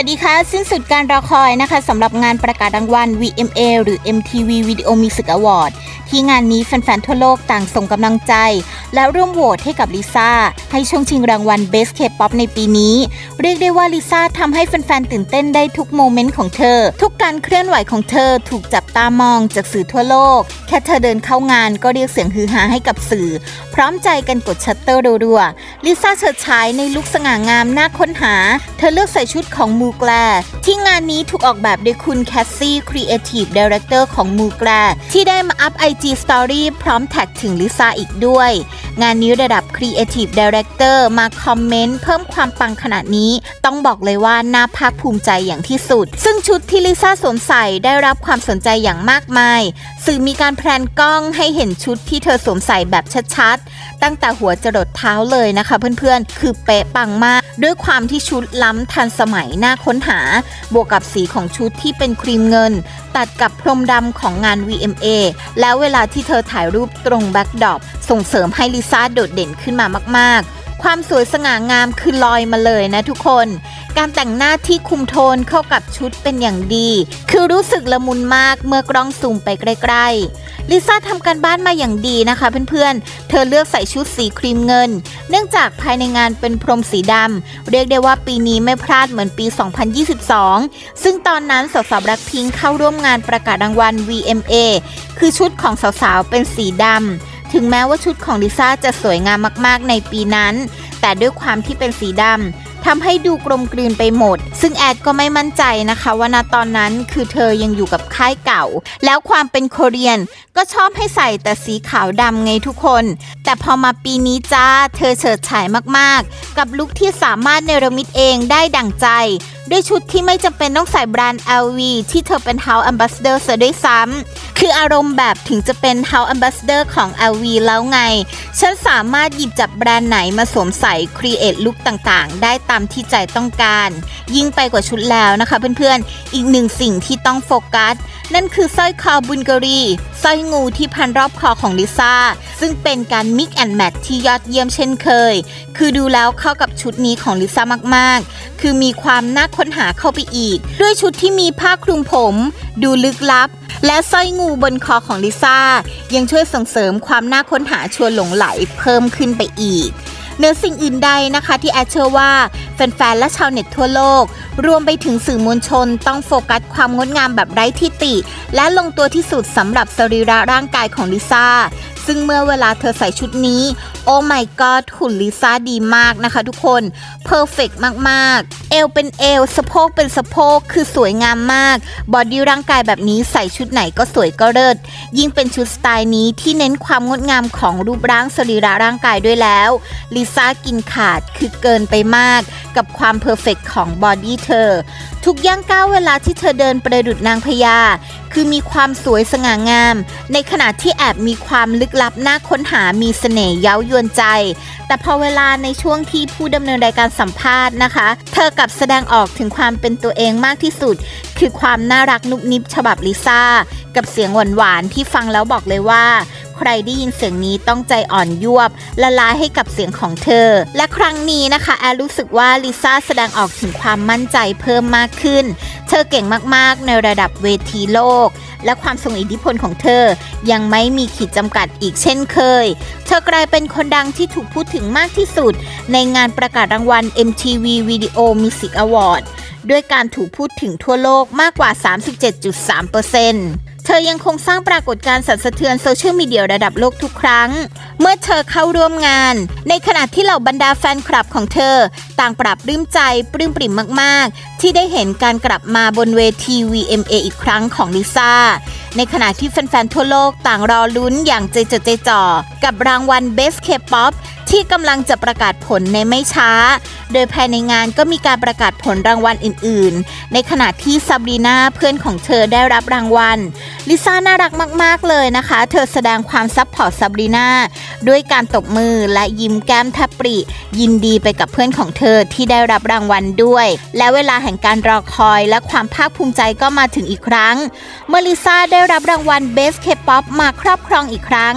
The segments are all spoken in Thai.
วัสดีค่ะ สิ้นสุดการรอคอยนะคะสำหรับงานประกาศรางวัล VMA หรือ MTV Video Music Award ที่งานนี้แฟนๆทั่วโลกต่างส่งกำลังใจ และร่วมโหวตให้กับลิซ่าให้ช่วงชิงรางวัล Best K-pop ในปีนี้ เรียกได้ว่าลิซ่าทำให้แฟนๆตื่นเต้นได้ทุกโมเมนต์ของเธอ ทุกการเคลื่อนไหวของเธอถูกจับตามองจากสื่อทั่วโลก แค่เธอเดินเข้างานก็เรียกเสียงฮือฮาให้กับสื่อ พร้อมใจกันกดชัตเตอร์รัวๆลิซ่าเฉิดฉายในลุคสง่างามน่าค้นหา เธอเลือกใส่ชุดของมูแกลที่งานนี้ถูกออกแบบโดยคุณแคสซี่ครีเอทีฟดีเรคเตอร์ของมูแกลที่ได้มาอัพ IG Story พร้อมแท็กถึงลิซ่าอีกด้วยงานนี้ระดับ Creative Director มาคอมเมนต์เพิ่มความปังขนาดนี้ ต้องบอกเลยว่าน่าภาคภูมิใจอย่างที่สุด ซึ่งชุดที่ลิซ่าสวมใส่ได้รับความสนใจอย่างมากมาย สื่อมีการแพลนกล้องให้เห็นชุดที่เธอสวมใส่แบบชัดๆ ตั้งแต่หัวจรดเท้าเลยนะคะเพื่อนๆ คือเป๊ะปังมาก ด้วยความที่ชุดล้ำทันสมัยน่าค้นหา บวกกับสีของชุดที่เป็นครีมเงิน ตัดกับพรมดำของงาน VMA แล้วเวลาที่เธอถ่ายรูปตรงแบ็กดรอป ส่งเสริมให้ลิซ่าโดดเด่นขึ้นมามาก ๆ ความสวยสง่างามคือลอยมาเลยนะทุกคน การแต่งหน้าที่คุมโทนเข้ากับชุดเป็นอย่างดี คือรู้สึกละมุนมากเมื่อกล้องซูมไปใกล้ๆ ลิซ่าทำการบ้านมาอย่างดีนะคะเพื่อนๆ เธอเลือกใส่ชุดสีครีมเงิน เนื่องจากภายในงานเป็นพรมสีดำ เรียกได้ว่าปีนี้ไม่พลาดเหมือนปี 2022 ซึ่งตอนนั้นสาวๆแบล็คพิงเข้าร่วมงานประกาศรางวัล VMA คือชุดของสาวๆเป็นสีดำ ถึงแม้ว่าชุดของลิซ่าจะสวยงามมากๆในปีนั้น แต่ด้วยความที่เป็นสีดำทำให้ดูกลมกลืนไปหมด ซึ่งแอดก็ไม่มั่นใจนะคะว่าณตอนนั้นคือเธอยังอยู่กับค่ายเก่า แล้วความเป็นโคเรียนก็ชอบให้ใส่แต่สีขาวดำไงทุกคน แต่พอมาปีนี้จ้า เธอเฉิดฉายมากๆ กับลุคที่สามารถเนรมิตเองได้ดั่งใจ ด้วยชุดที่ไม่จำเป็นต้องใส่แบรนด์ LV ที่เธอเป็น House Ambassador ซะด้วยซ้ำ คืออารมณ์แบบถึงจะเป็น House Ambassador ของ LV แล้วไง ฉันสามารถหยิบจับแบรนด์ไหนมาสวมใส่ Create ลุคต่างๆ ได้ตามที่ใจต้องการ ยิ่งไปกว่าชุดแล้วนะคะเพื่อนๆ อีกหนึ่งสิ่งที่ต้องโฟกัส นั่นคือสร้อยคอบุญกรีสร้อยงูที่พันรอบคอของลิซ่า ซึ่งเป็นการมิกแอนด์แมทที่ยอดเยี่ยมเช่นเคย คือดูแล้วเข้ากับชุดนี้ของลิซ่ามากๆ คือมีความน่าค้นหาเข้าไปอีก ด้วยชุดที่มีผ้าคลุมผม ดูลึกลับ และสร้อยงูบนคอของลิซ่า ยังช่วยส่งเสริมความน่าค้นหาชวนหลงไหลเพิ่มขึ้นไปอีกเหนือสิ่งอื่นใดนะคะที่แอดเชื่อว่าแฟนๆ และชาวเน็ตทั่วโลก รวมไปถึงสื่อมวลชน ต้องโฟกัสความงดงามแบบไร้ที่ติและลงตัวที่สุดสำหรับสรีระร่างกายของลิซ่า ซึ่งเมื่อเวลาเธอใส่ชุดนี้ โอ้ my god หุ่นลิซ่าดีมากนะคะทุกคนเพอร์เฟกมากๆ เอวเป็นเอวสะโพกเป็นสะโพกคือสวยงามมาก บอดี้ร่างกายแบบนี้ใส่ชุดไหนก็สวยก็เลิศยิ่งเป็นชุดสไตล์นี้ที่เน้นความงดงามของรูปร่างสรีระร่างกายด้วยแล้วลิซ่ากินขาดคือเกินไปมาก กับความเพอร์เฟกของบอดี้เธอ ทุกย่างก้าวเวลาที่เธอเดินประดุดนางพญาคือมีความสวยสง่างาม ในขณะที่แอบมีความลึกลับน่าค้นหามีเสน่ห์เย้ายวนใจ แต่พอเวลาในช่วงที่ผู้ดำเนินรายการสัมภาษณ์นะคะ เธอกลับแสดงออกถึงความเป็นตัวเองมากที่สุด คือความน่ารักนุบนิบฉบับลิซ่า กับเสียงหวานๆที่ฟังแล้วบอกเลยว่า ใครได้ยินเสียงนี้ต้องใจอ่อนยวบ ละลายให้กับเสียงของเธอ และครั้งนี้นะคะแอลรู้สึกว่าลิซ่าแสดงออกถึงความมั่นใจเพิ่มมากขึ้น เธอเก่งมากๆ ในระดับเวทีโลก และความทรงอิทธิพลของเธอ ยังไม่มีขีดจำกัดอีกเช่นเคย เธอกลายเป็นคนดังที่ถูกพูดถึงมากที่สุด ในงานประกาศรางวัล MTV Video Music Award ด้วยการถูกพูดถึงทั่วโลกมากกว่า 37.3%เธอยังคงสร้างปรากฏการณ์สั่นสะเทือนโซเชียลมีเดียระดับโลกทุกครั้ง เมื่อเธอเข้าร่วมงาน ในขณะที่เหล่าบรรดาแฟนคลับของเธอ ต่างปรับรื้มใจปลื้มปริ่มมาก ที่ได้เห็นการกลับมาบนเวที VMA อีกครั้งของลิซ่า ในขณะที่แฟนๆ ทั่วโลกต่างรอลุ้นอย่างใจจดใจจ่อ กับรางวัล Best K-pop ที่กำลังจะประกาศผลในไม่ช้า โดยภายในงานก็มีการประกาศผลรางวัลอื่นๆ ในขณะที่ซาบรีนาเพื่อนของเธอได้รับรางวัล ลิซ่าน่ารักมากๆเลยนะคะ เธอแสดงความซับพอร์ตซาบรีนาด้วยการตบมือและยิ้มแก้มแทบปริ ยินดีไปกับเพื่อนของเธอที่ได้รับรางวัลด้วย และเวลาแห่งการรอคอย และความภาคภูมิใจก็มาถึงอีกครั้ง เมื่อลิซ่าได้รับรางวัล Best K-pop มาครอบครองอีกครั้ง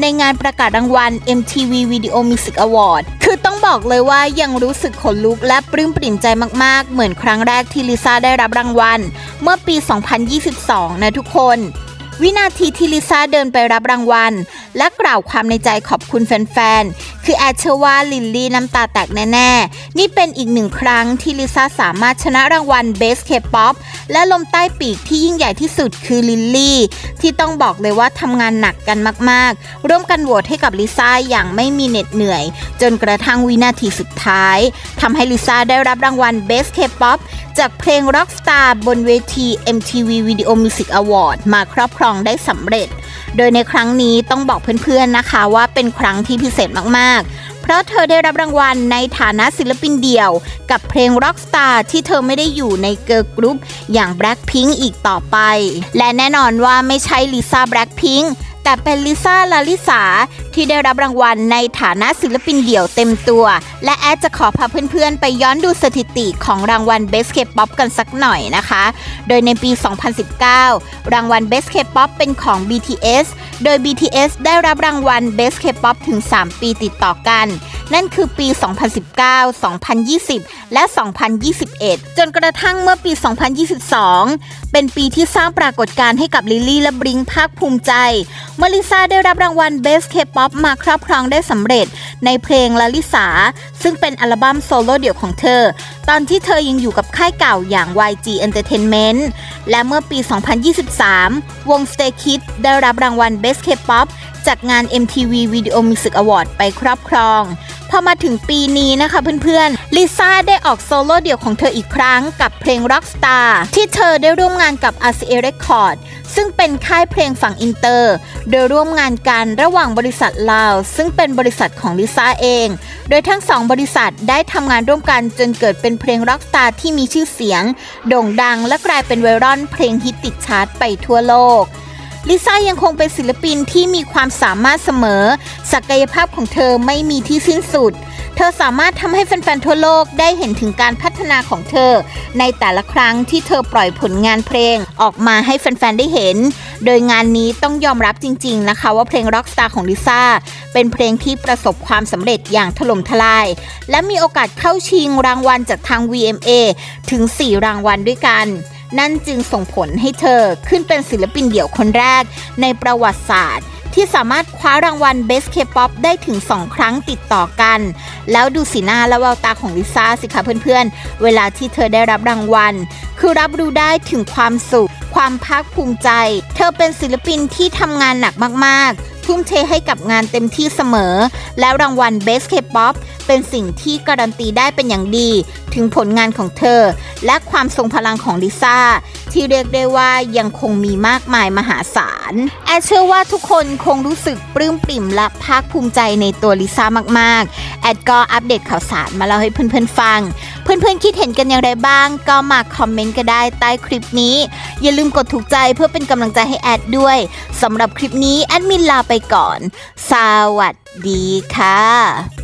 ในงานประกาศรางวัล MTV Video Music Award คือต้องบอกเลยว่ายังรู้สึกขนลุกและปลื้มปริ่มใจมาก ๆ เหมือนครั้งแรกที่ลิซ่าได้รับรางวัล เมื่อปี 2022 นะทุกคนวินาทีที่ลิซ่าเดินไปรับรางวัล และกล่าวความในใจขอบคุณแฟน ๆ คือแอดเชื่อว่าลิลลี่น้ำตาแตกแน่ ๆ นี่เป็นอีกหนึ่งครั้งที่ลิซ่าสามารถชนะรางวัล Best K-pop และลมใต้ปีกที่ยิ่งใหญ่ที่สุดคือลิลลี่ ที่ต้องบอกเลยว่าทำงานหนักกันมากๆ ร่วมกันโหวตให้กับลิซ่าอย่างไม่มีเหน็ดเหนื่อย จนกระทั่งวินาทีสุดท้ายทำให้ลิซ่าได้รับรางวัล Best K-pop จากเพลง Rockstar บนเวที MTV Video Music Award มาครอบครองได้สำเร็จ โดยในครั้งนี้ต้องบอกเพื่อนๆนะคะว่าเป็นครั้งที่พิเศษมากๆ เพราะเธอได้รับรางวัลในฐานะศิลปินเดี่ยว กับเพลง Rockstar ที่เธอไม่ได้อยู่ในเกิร์ลกรุ๊ปอย่าง Blackpink อีกต่อไป และแน่นอนว่าไม่ใช่ลิซ่า Blackpink แต่เป็นลิซ่าลาลิสาที่ได้รับรางวัลในฐานะศิลปินเดี่ยวเต็มตัว และแอดจะขอพาเพื่อนๆ ไปย้อนดูสถิติของรางวัล Best K-pop กันสักหน่อยนะคะ โดยในปี 2019 รางวัล Best K-pop เป็นของ BTS โดย BTS ได้รับรางวัล Best K-pop ถึง 3 ปีติดต่อกัน นั่นคือปี 2019 2020 และ 2021 จนกระทั่งเมื่อปี 2022 เป็นปีที่สร้างปรากฏการณ์ให้กับลิลลี่และบริงภาคภูมิใจเมื่อลิซ่าได้รับรางวัล Best K-pop มาครอบครองได้สำเร็จ ในเพลงลาลิสาซึ่งเป็นอัลบั้มโซโล่เดี่ยวของเธอ ตอนที่เธอยังอยู่กับค่ายเก่าอย่าง YG Entertainment และเมื่อปี 2023 วง Stay Kids ได้รับรางวัล Best K-pop จากงาน MTV Video Music Award ไปครอบครอง อมาถึงปีนี้นะคะเพื่อนๆ ลิซ่าได้ออกโซโล่เดี่ยวของเธออีกครั้งกับเพลง Rockstar ที่เธอได้ร่วมงานกับ RCA Record ซึ่งเป็นค่ายเพลงฝั่งอินเตอร์ โดยร่วมงานกันระหว่างบริษัทลาว ซึ่งเป็นบริษัทของลิซ่าเอง โดยทั้งสองบริษัทได้ทำงานร่วมกันจนเกิดเป็นเพลง Rockstar ที่มีชื่อเสียง โด่งดังและกลายเป็นไวรัลเพลงฮิตติดชาร์ตไปทั่วโลก ลิซ่ายังคงเป็นศิลปินที่มีความสามารถเสมอ ศักยภาพของเธอไม่มีที่สิ้นสุด เธอสามารถทำให้แฟนๆทั่วโลกได้เห็นถึงการพัฒนาของเธอ ในแต่ละครั้งที่เธอปล่อยผลงานเพลงออกมาให้แฟนๆได้เห็น โดยงานนี้ต้องยอมรับจริง ๆ นะคะ ว่าเพลง Rockstar ของลิซ่าเป็นเพลงที่ประสบความสำเร็จอย่างถล่มทลาย และมีโอกาสเข้าชิงรางวัลจากทาง VMA ถึง 4 รางวัลด้วยกัน นั่นจึงส่งผลให้เธอขึ้นเป็นศิลปินเดี่ยวคนแรกในประวัติศาสตร์ ที่สามารถคว้ารางวัล Best K-pop ได้ถึง 2 ครั้งติดต่อกัน แล้วดูสีหน้าและแววตาของลิซ่าสิคะเพื่อนๆ เวลาที่เธอได้รับรางวัล คือรับรู้ได้ถึงความสุข ความภาคภูมิใจ เธอเป็นศิลปินที่ทำงานหนักมากๆทุ่มเทให้กับงานเต็มที่เสมอ แล้วรางวัล Best K-pop เป็นสิ่งที่การันตีได้เป็นอย่างดี ถึงผลงานของเธอ และความทรงพลังของลิซ่า ที่เรียกได้ว่ายังคงมีมากมายมหาศาลแอดเชื่อว่าทุกคนคงรู้สึกปลื้มปริ่มและภาคภูมิใจในตัวลิซ่ามากๆ แอดก็อัปเดตข่าวสารมาเล่าให้เพื่อนๆฟัง เพื่อนๆคิดเห็นกันอย่างไรบ้าง ก็มาคอมเมนต์ก็ได้ใต้คลิปนี้ อย่าลืมกดถูกใจเพื่อเป็นกำลังใจให้แอดด้วยสำหรับคลิปนี้แอดมินลาไปก่อน สวัสดีค่ะ